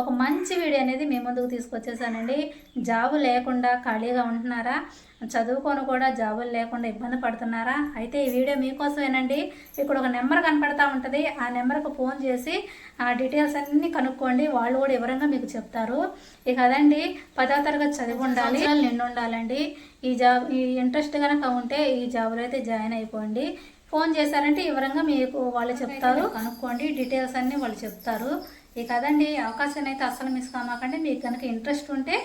ఒక మంచి వీడియో అనేది మీ ముందుకు తీసుకొచ్చేసానండి. జాబు లేకుండా ఖాళీగా ఉంటున్నారా? చదువుకొని కూడా జాబులు లేకుండా ఇబ్బంది పడుతున్నారా? అయితే ఈ వీడియో మీకోసమేనండి. ఇక్కడ ఒక నెంబర్ కనపడతా ఉంటుంది. ఆ నెంబర్కి ఫోన్ చేసి ఆ డీటెయిల్స్ అన్నీ కనుక్కోండి. వాళ్ళు కూడా వివరంగా మీకు చెప్తారు. ఇక అదండి. పదో తరగతి చదివి ఉండాలి. నిండి ఉండాలండి. ఈ జాబ్ ఈ ఇంట్రెస్ట్ కనుక ఉంటే ఈ జాబ్లో అయితే జాయిన్ అయిపోండి. ఫోన్ చేశారంటే వివరంగా మీకు వాళ్ళు చెప్తారు. కనుక్కోండి. డీటెయిల్స్ అన్నీ వాళ్ళు చెప్తారు. ఇక కదండి అవకాశాన్ని అయితే అస్సలు మిస్ కామాకండి. మీకు కనుక ఇంట్రెస్ట్ ఉంటే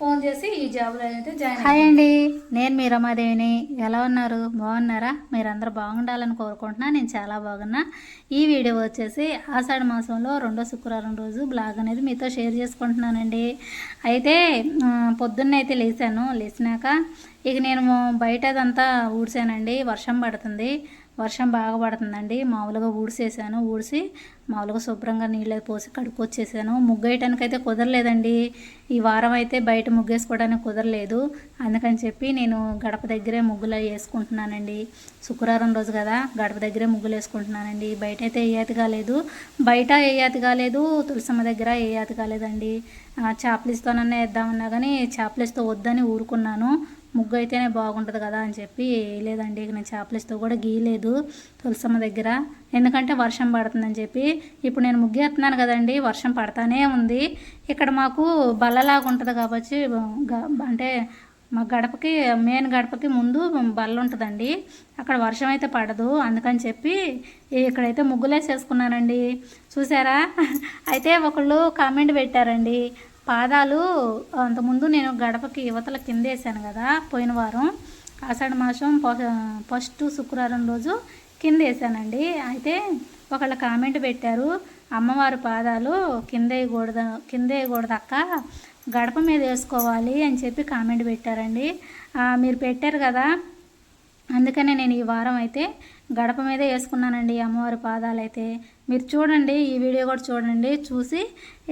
ఫోన్ చేసి ఈ జాబ్లో అయితే జాయిన్ హాయ్ అండి నేను మీ రమాదేవిని. ఎలా ఉన్నారు? బాగున్నారా? మీరందరూ బాగుండాలని కోరుకుంటున్నా. నేను చాలా బాగున్నా. ఈ వీడియో వచ్చేసి ఆషాఢ మాసంలో రెండో శుక్రవారం రోజు బ్లాగ్ అనేది మీతో షేర్ చేసుకుంటున్నానండి. అయితే పొద్దున్న అయితే లేచాను. లేచినాక ఇక నేను బయట అదంతా ఊడ్చానండి. వర్షం పడుతుంది. వర్షం బాగా పడుతుందండి. మామూలుగా ఊడిసేసాను ఊడిసి మామూలుగా శుభ్రంగా నీళ్ళు పోసి కడుక్కొచ్చేసాను. ముగ్గు వేయటానికి అయితే కుదరలేదండి. ఈ వారం అయితే బయట ముగ్గేసుకోవడానికి కుదరలేదు. అందుకని చెప్పి నేను గడప దగ్గరే ముగ్గులు వేసుకుంటున్నానండి. శుక్రవారం రోజు కదా గడప దగ్గరే ముగ్గులు వేసుకుంటున్నానండి. బయట అయితే ఏయాతి కాలేదు. బయట ఏయాతి కాలేదు. తులసమ్మ దగ్గర ఏయాతి కాలేదండి. చాప్లిస్తోనన్నా వేద్దామన్నా కానీ చాప్లిస్తో వద్దని ఊరుకున్నాను. ముగ్గు అయితేనే బాగుంటుంది కదా అని చెప్పి లేదండి ఇక నేను ఇస్తూ కూడా గీయలేదు తులసమ్మ దగ్గర. ఎందుకంటే వర్షం పడుతుందని చెప్పి ఇప్పుడు నేను ముగ్గేస్తున్నాను కదండి వర్షం పడతానే ఉంది. ఇక్కడ మాకు బల్లలాగా ఉంటుంది కాబట్టి అంటే మా గడపకి మెయిన్ గడపకి ముందు బల్ల ఉంటుందండి. అక్కడ వర్షం అయితే పడదు. అందుకని చెప్పి ఇక్కడైతే ముగ్గులేసేసుకున్నానండి. చూసారా? అయితే ఒకళ్ళు కామెంట్ పెట్టారండి. పాదాలు అంతకుముందు నేను గడపకి యువతల కింద వేసాను కదా పోయిన వారం. ఆషాఢ మాసం ఫస్ట్ శుక్రవారం రోజు కింద వేసానండి అయితే ఒకళ్ళ కామెంట్ పెట్టారు అమ్మవారి పాదాలు కింద వేయకూడదు కింద వేయకూడదు అక్క గడప మీద వేసుకోవాలి అని చెప్పి కామెంట్ పెట్టారండి. మీరు పెట్టారు కదా అందుకనే నేను ఈ వారం అయితే గడప మీదే వేసుకున్నానండి అమ్మవారి పాదాలు అయితే మీరు చూడండి ఈ వీడియో కూడా చూడండి చూసి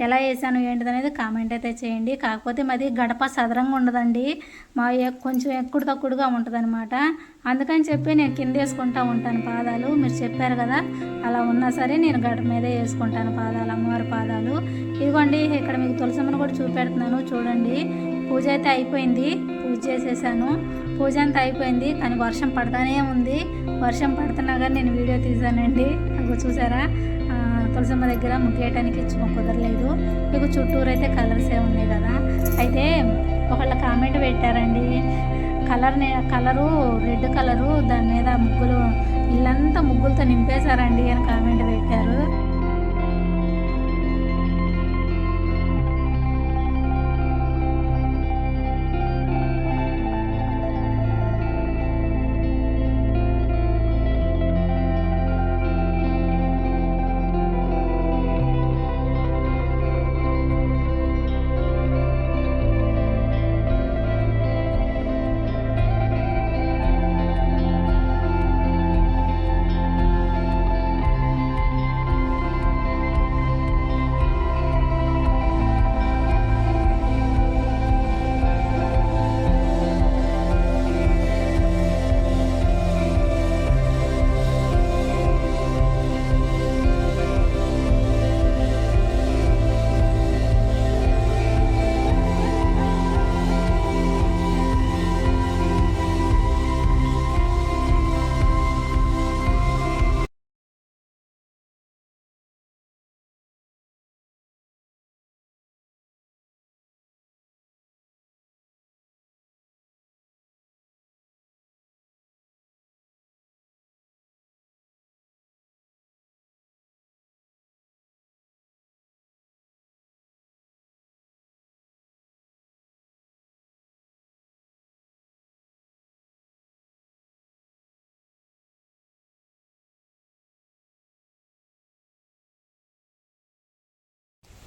ఎలా వేసాను ఏంటిది అనేది కామెంట్ అయితే చేయండి. కాకపోతే మాది గడప సదరంగా ఉండదండి. మా కొంచెం ఎక్కుడు తక్కుడుగా ఉంటుంది అనమాట అందుకని చెప్పి నేను కింద వేసుకుంటా ఉంటాను పాదాలు. మీరు చెప్పారు కదా అలా ఉన్నా సరే నేను గడప మీదే వేసుకుంటాను పాదాలు అమ్మవారి పాదాలు. ఇదిగోండి ఇక్కడ మీకు తులసమ్మను కూడా చూపెడుతున్నాను చూడండి. పూజ అయితే అయిపోయింది పూజ చేసేసాను. పూజ అంతా అయిపోయింది కానీ వర్షం పడతానే ఉంది. వర్షం పడుతున్నా కానీ నేను వీడియో తీసానండి. అగో చూసారా? తులసమ్మ దగ్గర ముగ్గేయటానికి కుదరలేదు. ఇక చుట్టూరు అయితే కలర్సే ఉన్నాయి కదా. అయితే ఒకళ్ళ కామెంట్ పెట్టారండి. కలర్ కలరు రెడ్ కలరు దాని మీద ముగ్గులు ఇల్లంతా ముగ్గులతో నింపేశారండి అని కామెంట్ పెట్టారు.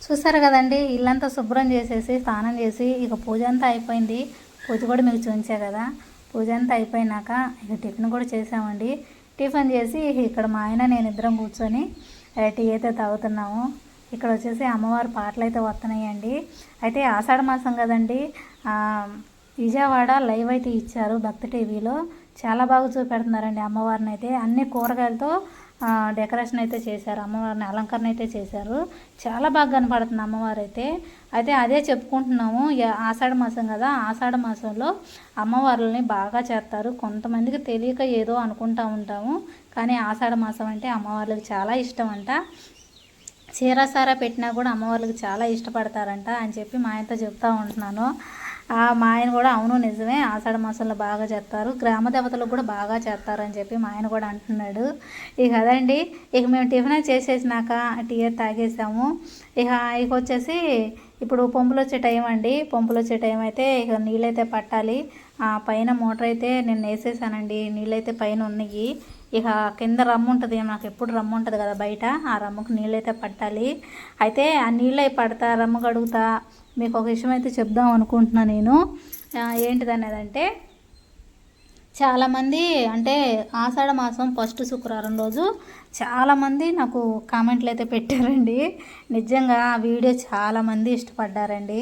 చూసారు కదండి ఇల్లంతా శుభ్రం చేసేసి స్నానం చేసి ఇక పూజ అంతా అయిపోయింది. పూజ కూడా మీకు చూపించా కదా. పూజ అంతా అయిపోయినాక ఇక టిఫిన్ కూడా చేసామండి. టిఫిన్ చేసి ఇక్కడ మా ఆయన నేను ఇద్దరం కూర్చొని టీ అయితే తాగుతున్నాము. ఇక్కడ వచ్చేసి అమ్మవారి పాటలు అయితే వస్తున్నాయండి. అయితే ఆషాఢ మాసం కదండి విజయవాడ లైవ్ అయితే ఇచ్చారు భక్తి టీవీలో. చాలా బాగా చూపెడుతున్నారండి అమ్మవారిని అయితే. అన్ని కూరగాయలతో డెకరేషన్ అయితే చేశారు అమ్మవారిని అలంకరణ అయితే చేశారు. చాలా బాగా కనపడుతుంది అమ్మవారు అయితే అయితే అదే చెప్పుకుంటున్నాము ఆషాఢ మాసం కదా ఆషాఢ మాసంలో అమ్మవార్లని బాగా చేస్తారు. కొంతమందికి తెలియక ఏదో అనుకుంటా ఉంటాము కానీ ఆషాఢ మాసం అంటే అమ్మవార్లకు చాలా ఇష్టం అంట చీర సారా పెట్టినా కూడా అమ్మవార్లకు చాలా ఇష్టపడతారంట అని చెప్పి మా ఆయనతో చెప్తా ఉంటున్నాను. మా ఆయన కూడా అవును నిజమే ఆషాఢ మాసంలో బాగా చేస్తారు. గ్రామ దేవతలకు కూడా బాగా చేస్తారు అని చెప్పి మా ఆయన కూడా అంటున్నాడు. ఇక అదండి. ఇక మేము టిఫిన్ చేసేసినాక టీ తాగేసాము. ఇక ఇక వచ్చేసి ఇప్పుడు పంపులు వచ్చే టైం అండి. పంపులు వచ్చే టైం అయితే ఇక నీళ్ళైతే పట్టాలి. పైన మోటార్ అయితే నేను వేసేసానండి. నీళ్ళైతే పైన ఉన్నాయి. ఇక కింద రమ్ము ఉంటుంది నాకు ఎప్పుడు రమ్ము ఉంటుంది కదా బయట ఆ రమ్ముకు నీళ్ళైతే పట్టాలి. అయితే ఆ నీళ్ళు అయి పడతా రమ్ము కడుగుతా మీకు ఒక విషయం అయితే చెప్దాం అనుకుంటున్నా నేను. ఏంటిదనేదంటే చాలామంది అంటే ఆషాఢ మాసం ఫస్ట్ శుక్రవారం రోజు చాలామంది నాకు కామెంట్లు అయితే పెట్టారండి. నిజంగా ఆ వీడియో చాలామంది ఇష్టపడ్డారండి.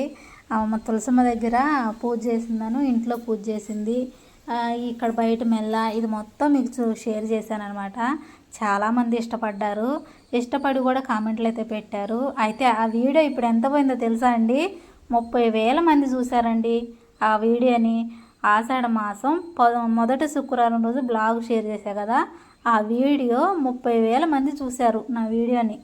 ఆ, తులసమ్మ దగ్గర పూజ చేసిందను ఇంట్లో పూజ చేసింది. ఇక్కడ బయట మెల్ల ఇది మొత్తం మీకు చూ- షేర్ చేశాను అనమాట చాలామంది ఇష్టపడ్డారు. ఇష్టపడి కూడా కామెంట్లు అయితే పెట్టారు. అయితే ఆ వీడియో ఇప్పుడు ఎంత పోయిందో తెలుసా అండి? ముప్పై వేల మంది చూశారండి ఆ వీడియోని. ఆషాఢ మాసం పొద మొదటి శుక్రవారం రోజు బ్లాగ్ షేర్ చేశా కదా ఆ వీడియో ముప్పై వేల మంది చూశారు నా వీడియోని.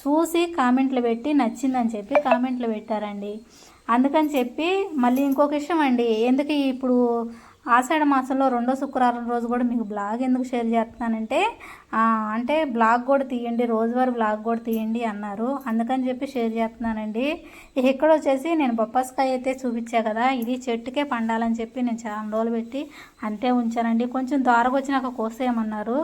చూసి కామెంట్లు పెట్టి నచ్చిందని చెప్పి కామెంట్లు పెట్టారండి. అందుకని చెప్పి మళ్ళీ ఇంకొక విషయం అండి ఎందుకు ఇప్పుడు ఆషాఢ మాసంలో రెండో శుక్రవారం రోజు కూడా మీకు బ్లాగ్ ఎందుకు షేర్ చేస్తున్నానంటే అంటే బ్లాగ్ కూడా తీయండి రోజువారీ బ్లాగ్ కూడా తీయండి అన్నారు. అందుకని చెప్పి షేర్ చేస్తున్నానండి. ఇక్కడ వచ్చేసి నేను బొప్పాస్కాయ అయితే చూపించా కదా ఇది చెట్టుకే పండాలని చెప్పి నేను చాలా రోజులు పెట్టి అంతే ఉంచానండి. కొంచెం దూరకు వచ్చినాక కోసేయమన్నారు.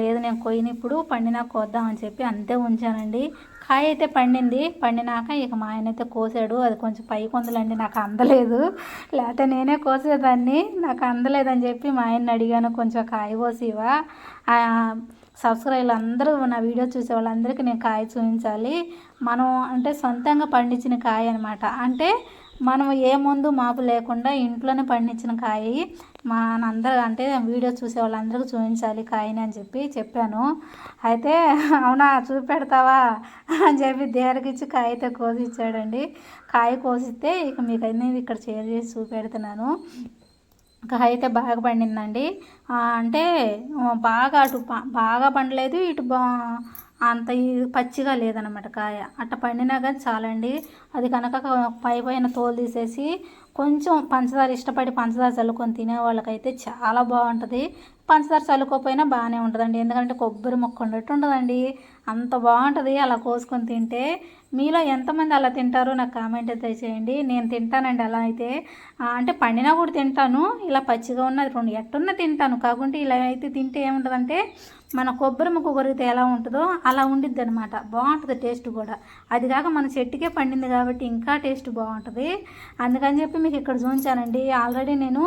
లేదు నేను కొయ్యని ఇప్పుడు పండినాక కోద్దామని చెప్పి అంతే ఉంచానండి. కాయ అయితే పండింది పండినాక ఇక మా ఆయన అయితే కోసాడు. అది కొంచెం పై కొందలండి నాకు అందలేదు. లేకపోతే నేనే కోసేదాన్ని నాకు అందలేదని చెప్పి మా ఆయన్ని అడిగాను కొంచెం కాయ కోసివా? సబ్స్క్రైబర్లు అందరూ నా వీడియో చూసే వాళ్ళందరికీ నేను కాయ చూపించాలి. మనం అంటే సొంతంగా పండించిన కాయ అనమాట అంటే మనం ఏ మందు మాపు లేకుండా ఇంట్లోనే పండించిన కాయ. మా అంటే వీడియో చూసే వాళ్ళందరికీ చూపించాలి కాయని అని చెప్పి చెప్పాను. అయితే అవునా చూపెడతావా అని చెప్పి దేరకిచ్చి ఇచ్చి కాయ అయితే కోసి ఇచ్చాడండి. కాయ కోసిస్తే ఇక మీకు అనేది ఇక్కడ చేసి చూపెడుతున్నాను. కాయ అయితే బాగా పండిందండి. అంటే బాగా అటు బాగా పండలేదు ఇటు బా అంత ఈ పచ్చిగా లేదనమాట కాయ. అట్ట పండినా కానీ చాలండి. అది కనుక పై పైన తోలు తీసేసి కొంచెం పంచదార ఇష్టపడి పంచదార చల్లుకొని తినే వాళ్ళకైతే చాలా బాగుంటుంది. పంచదార చల్లుకోకపోయినా బాగానే ఉంటుందండి. ఎందుకంటే కొబ్బరి మొక్క ఉండేట్టు ఉండదండి. అంత బాగుంటుంది అలా కోసుకొని తింటే. మీలో ఎంతమంది అలా తింటారో నాకు కామెంట్ అయితే చేయండి. నేను తింటానండి అలా అయితే. అంటే పండినా కూడా తింటాను. ఇలా పచ్చిగా ఉన్నది రెండు ఎట్టున్నా తింటాను. కాకుంటే ఇలా అయితే తింటే ఏముంటుందంటే మన కొబ్బరి ముక్క కొరిగితే ఎలా ఉంటుందో అలా ఉండిద్ది అనమాట బాగుంటుంది టేస్ట్ కూడా. అది కాక మన చెట్టుకే పండింది కాబట్టి ఇంకా టేస్ట్ బాగుంటుంది. అందుకని చెప్పి మీకు ఇక్కడ చూపించానండి. ఆల్రెడీ నేను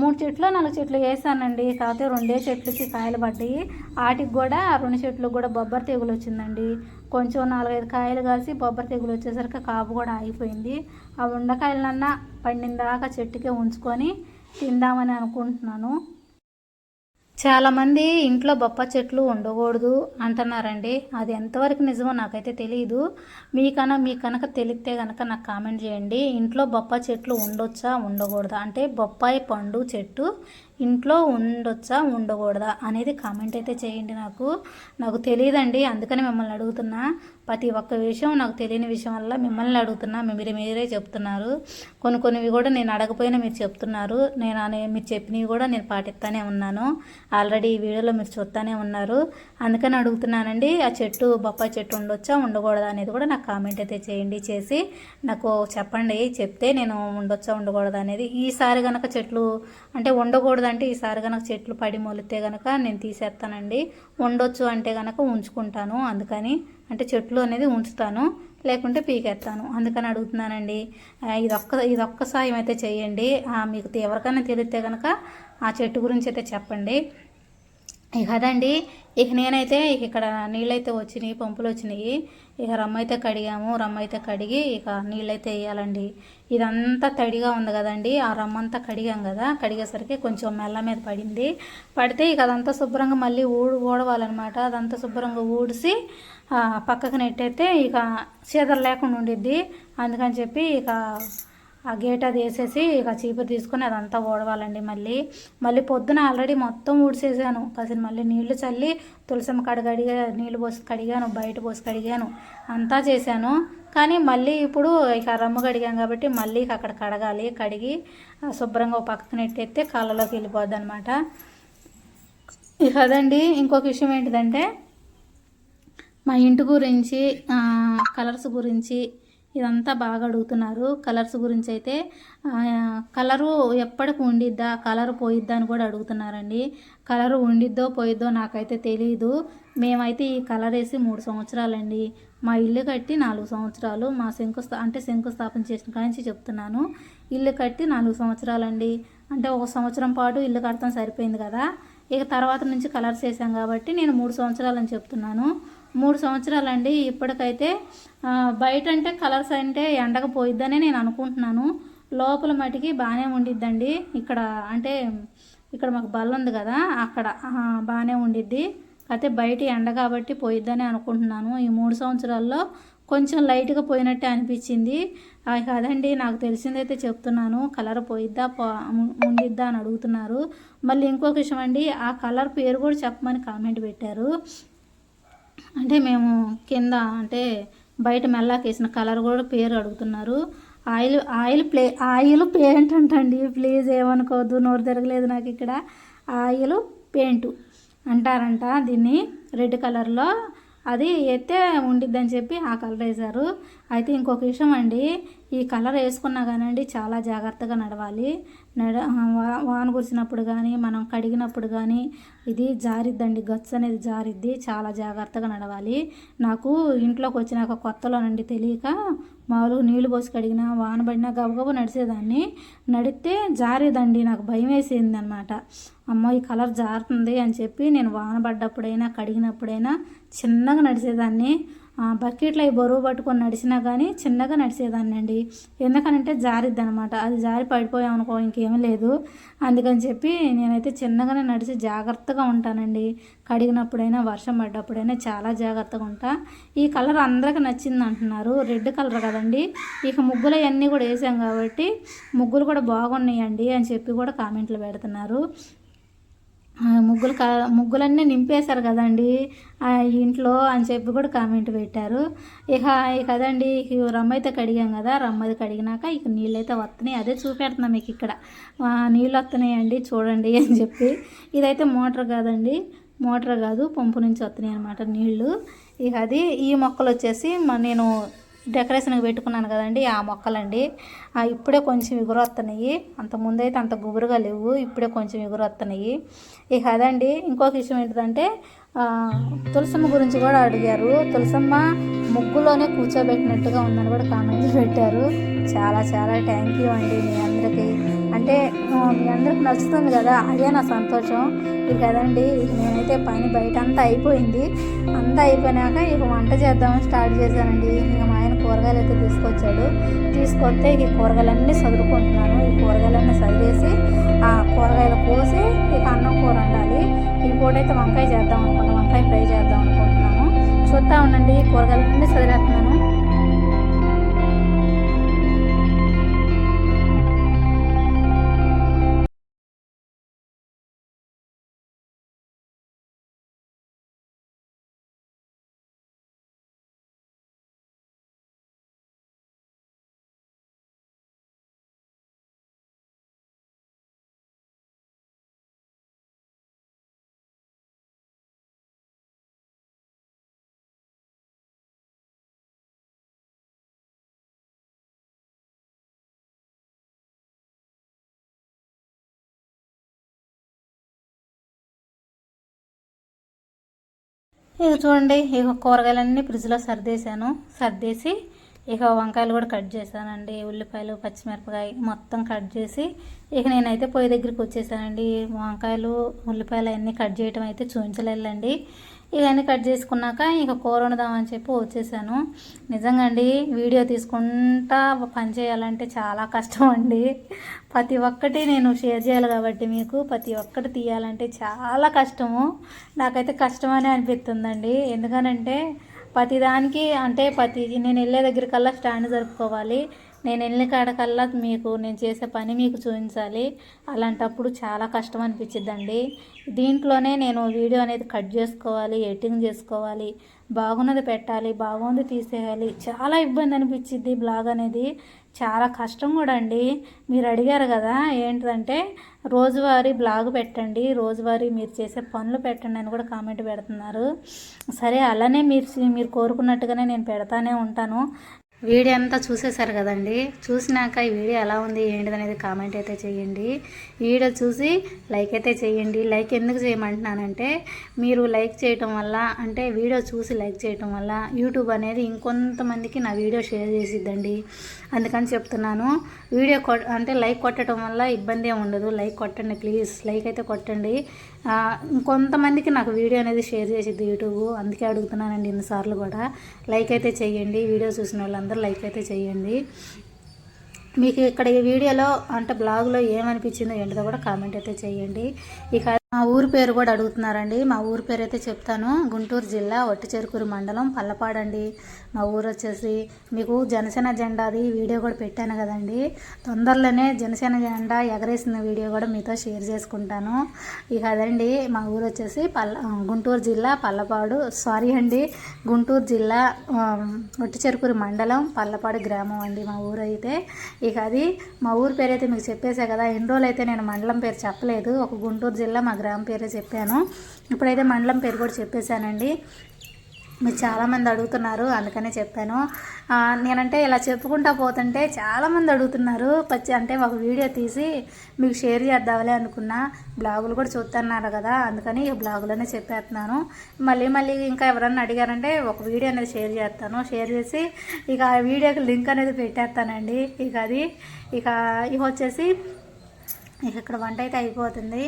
మూడు చెట్లు నాలుగు చెట్లు వేసానండి. కాకపోతే రెండే చెట్లకి కాయలు పడ్డాయి. వాటికి కూడా రెండు చెట్లకు కూడా బొబ్బరి తెగులు వచ్చిందండి. కొంచెం నాలుగైదు కాయలు కాసి బొబ్బరి తెగులు వచ్చేసరికి కాపు కూడా ఆగిపోయింది. ఆ ఉండకాయలన్నా పండిన దాకా చెట్టుకే ఉంచుకొని తిందామని అనుకుంటున్నాను. చాలామంది ఇంట్లో బొప్ప చెట్లు ఉండకూడదు అంటున్నారండి. అది ఎంతవరకు నిజమో నాకైతే తెలియదు మీకన్నా మీ కనుక తెలిస్తే కనుక నాకు కామెంట్ చేయండి. ఇంట్లో బొప్ప చెట్లు ఉండొచ్చా ఉండకూడదా? అంటే బొప్పాయి పండు చెట్టు ఇంట్లో ఉండొచ్చా ఉండకూడదా అనేది కామెంట్ అయితే చేయండి నాకు. నాకు తెలియదండి అందుకని మిమ్మల్ని అడుగుతున్నా. ప్రతి ఒక్క విషయం నాకు తెలియని విషయం వల్ల మిమ్మల్ని అడుగుతున్నా మీరు మీరే చెప్తున్నారు. కొన్ని కొన్నివి కూడా నేను అడగపోయినా మీరు చెప్తున్నారు. నేను అనే మీరు చెప్పినవి కూడా నేను పాటిస్తానే ఉన్నాను. ఆల్రెడీ ఈ వీడియోలో మీరు చూస్తానే ఉన్నారు. అందుకని అడుగుతున్నానండి ఆ చెట్టు బొప్పాయి చెట్టు ఉండొచ్చా ఉండకూడదా అనేది కూడా నాకు కామెంట్ అయితే చేయండి. చేసి నాకు చెప్పండి చెప్తే నేను ఉండొచ్చా ఉండకూడదా అనేది. ఈసారి కనుక చెట్లు అంటే ఉండకూడదు అంటే ఈసారి కనుక చెట్లు పడి మొలితే కనుక నేను తీసేస్తానండి. ఉండొచ్చు అంటే కనుక ఉంచుకుంటాను. అందుకని అంటే చెట్లు అనేది ఉంచుతాను. లేకుంటే పీకేస్తాను. అందుకని అడుగుతున్నానండి. ఇదొక్క ఇదొక్క సాయం అయితే చేయండి మీకు ఎవరికైనా తెలిస్తే కనుక ఆ చెట్టు గురించి అయితే చెప్పండి. ఇక అదండి. ఇక నేనైతే ఇక ఇక్కడ నీళ్ళైతే వచ్చినాయి పంపులు వచ్చినాయి. ఇక రమ్మ అయితే కడిగాము రమ్మ అయితే కడిగి ఇక నీళ్ళైతే వేయాలండి. ఇదంతా తడిగా ఉంది కదండి ఆ రమ్మ అంతా కడిగాం కదా కడిగేసరికి కొంచెం మెల్ల మీద పడింది. పడితే ఇక అదంతా శుభ్రంగా మళ్ళీ ఊడు ఊడవాలన్నమాట. అదంతా శుభ్రంగా ఊడిసి పక్కకు నెట్టయితే ఇక చీదర లేకుండా ఉండిద్ది. అందుకని చెప్పి ఇక ఆ గేట్ అది వేసేసి ఇక చీపురు తీసుకొని అదంతా ఓడవాలండి మళ్ళీ. మళ్ళీ పొద్దున ఆల్రెడీ మొత్తం ఊడ్చేసాను. కాసిన మళ్ళీ నీళ్ళు చల్లి తులసమ్మ కాడ కడిగా నీళ్ళు పోసి కడిగాను బయట పోసి కడిగాను. అంతా చేశాను. కానీ మళ్ళీ ఇప్పుడు ఇక రమ్ము కడిగాం కాబట్టి మళ్ళీ అక్కడ కడగాలి కడిగి శుభ్రంగా ఒక పక్కకు నెట్టేస్తే కాళ్ళలోకి వెళ్ళిపోద్ది అనమాట ఇక అదండి. ఇంకొక విషయం ఏంటిదంటే మా ఇంటి గురించి కలర్స్ గురించి ఇదంతా బాగా అడుగుతున్నారు. కలర్స్ గురించి అయితే కలరు ఎప్పటికి ఉండిద్దా కలర్ పోయిద్దా అని కూడా అడుగుతున్నారండి. కలరు ఉండిద్దో పోయిద్దో నాకైతే తెలియదు మేమైతే ఈ కలర్ వేసి మూడు సంవత్సరాలండి. మా ఇల్లు కట్టి నాలుగు సంవత్సరాలు మా శంకుస్థా అంటే శంకుస్థాపన చేసిన కాడి నుంచి చెప్తున్నాను. ఇల్లు కట్టి నాలుగు సంవత్సరాలండి. అంటే ఒక సంవత్సరం పాటు ఇల్లు కడతాం సరిపోయింది కదా. ఇక తర్వాత నుంచి కలర్స్ వేసాం కాబట్టి నేను మూడు సంవత్సరాలని చెప్తున్నాను. మూడు సంవత్సరాలండి. ఇప్పటికైతే బయట అంటే కలర్స్ అంటే ఎండకు పోయిద్దనే నేను అనుకుంటున్నాను. లోపల మటుకి బాగానే ఉండిద్దండి. ఇక్కడ అంటే ఇక్కడ మాకు బల్ల ఉంది కదా అక్కడ బాగానే ఉండిద్ది. అయితే బయట ఎండ కాబట్టి పోయిద్దని అనుకుంటున్నాను. ఈ మూడు సంవత్సరాల్లో కొంచెం లైట్గా పోయినట్టే అనిపించింది. ఆ, కాదండి నాకు తెలిసిందైతే చెప్తున్నాను. కలర్ పోయిద్దా పో ఉండిద్దా అని అడుగుతున్నారు. మళ్ళీ ఇంకొక విషయం అండి ఆ కలర్ పేరు కూడా చెప్పమని కామెంట్ పెట్టారు. అంటే మేము కింద అంటే బయట మెల్లాకేసిన కలర్ కూడా పేరు అడుగుతున్నారు. Oil oil play oil paint అంటండి. ప్లీజ్ ఏమనుకోవద్దు నోరు తిరగలేదు నాకు ఇక్కడ. ఆయిల్ పెయింట్ అంటారంట దీన్ని రెడ్ కలర్లో. అది ఎత్తే ఉండిద్దని చెప్పి ఆ కలర్ వేశారు. అయితే ఇంకొక విషయం అండి ఈ కలర్ వేసుకున్నా కానండి చాలా జాగ్రత్తగా నడవాలి. నడ వా- వాన కురిసినప్పుడు కానీ మనం కడిగినప్పుడు కానీ ఇది జారిద్దండి. గచ్చు అనేది జారిద్ది. చాలా జాగ్రత్తగా నడవాలి. నాకు ఇంట్లోకి వచ్చినాక కొత్తలోనండి తెలియక మామూలుగా నీళ్ళు పోసి కడిగినా వాన పడినా గబగబా నడిచేదాన్ని నడిస్తే జారేదండి. నాకు భయం వేసింది అనమాట అమ్మో ఈ కలర్ జారుతుంది అని చెప్పి నేను వాన పడ్డప్పుడైనా కడిగినప్పుడైనా చిన్నగా నడిచేదాన్ని బకెట్లో అవి బరువు పట్టుకొని నడిచినా కానీ చిన్నగా నడిచేదాన్ని అండి ఎందుకనంటే జారిద్ది అనమాట అది జారి పడిపోయాం అనుకో ఇంకేమీ లేదు. అందుకని చెప్పి నేనైతే చిన్నగానే నడిచి జాగ్రత్తగా ఉంటానండి. కడిగినప్పుడైనా వర్షం పడ్డప్పుడైనా చాలా జాగ్రత్తగా ఉంటా. ఈ కలర్ అందరికి నచ్చింది అంటున్నారు. రెడ్ కలర్ కదండి. ఇక ముగ్గులు అవన్నీ కూడా వేసాం కాబట్టి ముగ్గులు కూడా బాగున్నాయండి అని చెప్పి కూడా కామెంట్లు పెడుతున్నారు. ముగ్గులు క ముగ్గులన్నీ నింపేశారు కదండి. ఆ ఇంట్లో అని చెప్పి కూడా కామెంట్ పెట్టారు. ఇక ఇక అదండి ఇక రమ్మ అయితే కడిగాం కదా రమ్మది కడిగినాక ఇక నీళ్ళు అయితే వస్తున్నాయి అదే చూపెడుతున్నా మీకు ఇక్కడ. నీళ్ళు నీళ్ళు వస్తున్నాయండి చూడండి అని చెప్పి. ఇదైతే మోటార్ కాదండి. మోటార్ కాదు పంపు నుంచి వస్తున్నాయి అనమాట నీళ్ళు. ఇక అది ఈ మొక్కలు వచ్చేసి మ- నేను డెకరేషన్కి పెట్టుకున్నాను కదండి ఆ మొక్కలండి. ఇప్పుడే కొంచెం ఎగురొస్తున్నాయి అంత ముందైతే అంత గుబురుగా లేవు ఇప్పుడే కొంచెం ఎగురొస్తున్నాయి ఇక అదండి ఇంకొక విషయం ఏంటిదంటే తులసమ్మ గురించి కూడా అడిగారు. తులసమ్మ ముగ్గులోనే కూర్చోబెట్టినట్టుగా ఉందని కూడా కామెంట్స్ పెట్టారు. చాలా చాలా థ్యాంక్ యూ అండి మీ అందరికీ. అంటే మీ అందరికి నచ్చుతుంది కదా? అదే నా సంతోషం. ఇది కదండి నేనైతే పని బయట అంతా అయిపోయింది. అంతా అయిపోయినాక ఇక వంట చేద్దామని స్టార్ట్ చేశానండి. ఇక మా ఆయన కూరగాయలు అయితే తీసుకొచ్చాడు. తీసుకొస్తే ఇక ఈ కూరగాయలన్నీ చదువుకుంటున్నాను ఈ కూరగాయలన్నీ చదివేసి ఆ కూరగాయలు కోసి ఇక అన్నం కూర వండాలి. ఈ పూట అయితే వంకాయ చేద్దాం అనుకున్నాను వంకాయ ఫ్రై చేద్దాం అనుకుంటున్నాను. చూస్తా ఉండండి కూరగాయలన్నీ చదివేస్తున్నాను ఇక చూడండి ఇక కూరగాయలన్నీ ఫ్రిడ్జ్లో సర్దేశాను. సర్దేసి ఇక వంకాయలు కూడా కట్ చేశానండి. ఉల్లిపాయలు పచ్చిమిరపకాయ మొత్తం కట్ చేసి ఇక నేనైతే పొయ్యి దగ్గరికి వచ్చేసానండి. వంకాయలు ఉల్లిపాయలు అన్నీ కట్ చేయటం అయితే చూపించలేదండి ఇవన్నీ కట్ చేసుకున్నాక ఇక కూర వండుదామని చెప్పి వచ్చేసాను. నిజంగా అండి వీడియో తీసుకుంటా పని చేయాలంటే చాలా కష్టం అండి. ప్రతి ఒక్కటి నేను షేర్ చేయాలి కాబట్టి మీకు ప్రతి ఒక్కటి తీయాలంటే చాలా కష్టము. నాకైతే కష్టమనే అనిపిస్తుందండి. ఎందుకనంటే ప్రతిదానికి అంటే ప్రతి నేను వెళ్ళే దగ్గరికల్లా స్టాండ్ జరుపుకోవాలి. నేను వెళ్ళిన కాడకల్లా మీకు నేను చేసే పని మీకు చూపించాలి. అలాంటప్పుడు చాలా కష్టం అనిపించిద్దండి. దీంట్లోనే నేను వీడియో అనేది కట్ చేసుకోవాలి ఎడిటింగ్ చేసుకోవాలి. బాగున్నది పెట్టాలి బాగుంది తీసేయాలి. చాలా ఇబ్బంది అనిపించింది బ్లాగ్ అనేది. చాలా కష్టం కూడా అండి. మీరు అడిగారు కదా ఏంటంటే రోజువారీ బ్లాగ్ పెట్టండి రోజువారీ మీరు చేసే పనులు పెట్టండి అని కూడా కామెంట్ పెడుతున్నారు. సరే అలానే మీరు మీరు కోరుకున్నట్టుగానే నేను పెడతానే ఉంటాను. వీడియో అంతా చూసేశారు కదండి. చూసినాక ఈ వీడియో ఎలా ఉంది ఏంటిది అనేది కామెంట్ అయితే చేయండి. వీడియో చూసి లైక్ అయితే చేయండి. లైక్ ఎందుకు చేయమంటున్నానంటే మీరు లైక్ చేయటం వల్ల అంటే వీడియో చూసి లైక్ చేయటం వల్ల యూట్యూబ్ అనేది ఇంకొంతమందికి నా వీడియో షేర్ చేసిద్దండి. అందుకని చెప్తున్నాను వీడియో అంటే లైక్ కొట్టడం వల్ల ఇబ్బంది ఏమి ఉండదు. లైక్ కొట్టండి ప్లీజ్. లైక్ అయితే కొట్టండి. ఇంకొంతమందికి నాకు వీడియో అనేది షేర్ చేసిద్ది యూట్యూబ్. అందుకే అడుగుతున్నానండి ఇన్నిసార్లు కూడా. లైక్ అయితే చేయండి. వీడియో చూసిన వాళ్ళందరూ లైక్ అయితే చేయండి. మీకు ఇక్కడ ఈ వీడియోలో అంటే బ్లాగ్లో ఏమనిపించిందో ఏంటిదో కూడా కామెంట్ అయితే చేయండి. ఇక మా ఊరి పేరు కూడా అడుగుతున్నారండి. మా ఊరి పేరు అయితే చెప్తాను. గుంటూరు జిల్లా ఒట్టిచెరుకూరు మండలం పల్లపాడండి. మా ఊరు వచ్చేసి మీకు జనసేన జెండాది వీడియో కూడా పెట్టాను కదండి. తొందరలోనే జనసేన జెండా ఎగరేసిన వీడియో కూడా మీతో షేర్ చేసుకుంటాను. ఇక అదండి మా ఊరు వచ్చేసి పల్ల గుంటూరు జిల్లా పల్లపాడు సారీ అండి గుంటూరు జిల్లా ఆ, ఒట్టిచెరుకూరు మండలం పల్లపాడు గ్రామం అండి మా ఊరు అయితే. ఇక అది మా ఊరు పేరు అయితే మీకు చెప్పేసా కదా ఎన్ని రోజులు అయితే నేను మండలం పేరు చెప్పలేదు. ఒక గుంటూరు జిల్లా మా గ్రామం పేరే చెప్పాను. ఇప్పుడైతే మండలం పేరు కూడా చెప్పేశానండి. మీరు చాలామంది అడుగుతున్నారు అందుకనే చెప్పాను. నేనంటే ఇలా చెప్పుకుంటా పోతుంటే చాలామంది అడుగుతున్నారు. పచ్చి అంటే ఒక వీడియో తీసి మీకు షేర్ చేద్దామలే అనుకున్నా. బ్లాగులు కూడా చూస్తున్నారు కదా అందుకని ఈ బ్లాగులోనే చెప్పేస్తున్నాను. మళ్ళీ మళ్ళీ ఇంకా ఎవరన్నా అడిగారంటే ఒక వీడియో అనేది షేర్ చేస్తాను. షేర్ చేసి ఇక ఆ వీడియోకి లింక్ అనేది పెట్టేస్తానండి. ఇక అది ఇక ఇక వచ్చేసి ఇక ఇక్కడ వంట అయితే అయిపోతుంది.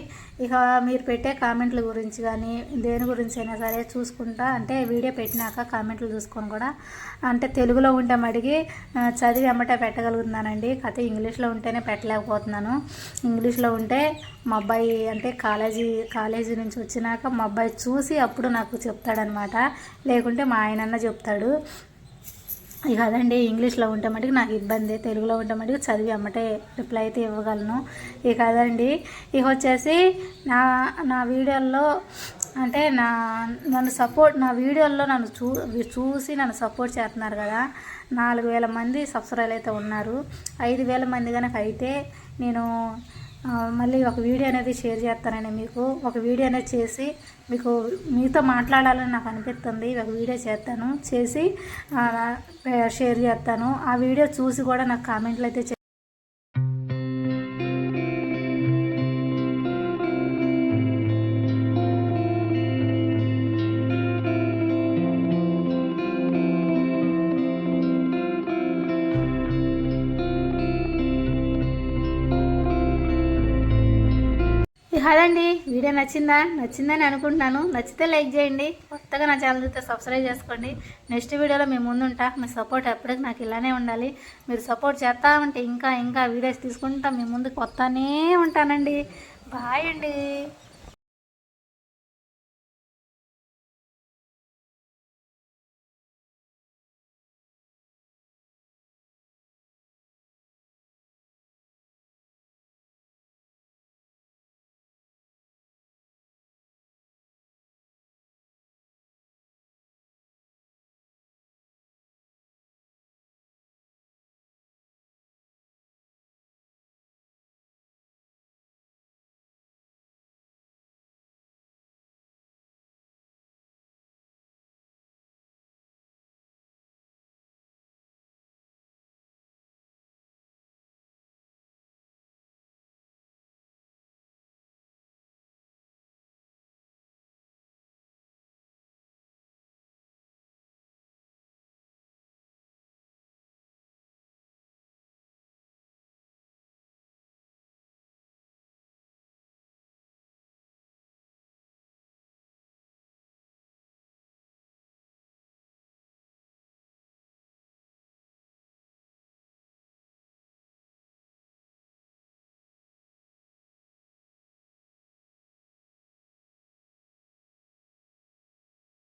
ఇక మీరు పెట్టే కామెంట్ల గురించి కానీ దేని గురించి అయినా సరే చూసుకుంటా అంటే వీడియో పెట్టినాక కామెంట్లు చూసుకొని కూడా అంటే తెలుగులో ఉంటే మడిగి చదివి అమ్మటే పెట్టగలుగుతున్నానండి. కథ ఇంగ్లీష్లో ఉంటేనే పెట్టలేకపోతున్నాను. ఇంగ్లీష్లో ఉంటే మా అబ్బాయి అంటే కాలేజీ కాలేజీ నుంచి వచ్చినాక మా అబ్బాయి చూసి అప్పుడు నాకు చెప్తాడనమాట. లేకుంటే మా ఆయనన్న చెప్తాడు. ఇక అదండి ఇంగ్లీష్లో ఉంటే మటుకు నాకు ఇబ్బంది తెలుగులో ఉంటే మటుకు చదివి అమ్మటే రిప్లై అయితే ఇవ్వగలను. ఇక అదండి ఇక వచ్చేసి నా నా వీడియోల్లో అంటే నా నన్ను సపోర్ట్ నా వీడియోల్లో నన్ను చూ చూసి నన్ను సపోర్ట్ చేస్తున్నారు కదా నాలుగు వేల మంది సబ్స్క్రైబర్లు అయితే ఉన్నారు. ఐదు వేల మంది కనుక అయితే నేను మళ్ళీ ఒక వీడియో అనేది షేర్ చేస్తానండి మీకు. ఒక వీడియో అనేది చేసి మీకు మీతో మాట్లాడాలని నాకు అనిపిస్తుంది. ఒక వీడియో చేస్తాను. చేసి షేర్ చేస్తాను. ఆ వీడియో చూసి కూడా నాకు కామెంట్లు అయితే వీడియో నచ్చిందా? నచ్చిందని అనుకుంటున్నాను. నచ్చితే లైక్ చేయండి. కొత్తగా నా ఛానల్ చూస్తే సబ్స్క్రైబ్ చేసుకోండి. నెక్స్ట్ వీడియోలో మేము ముందుంటా మీ సపోర్ట్ ఎప్పటికీ నాకు ఇలానే ఉండాలి. మీరు సపోర్ట్ చేస్తా ఉంటే ఇంకా ఇంకా వీడియోస్ తీసుకుంటా మీ ముందు కొత్తనే ఉంటానండి. బాయ్ అండి.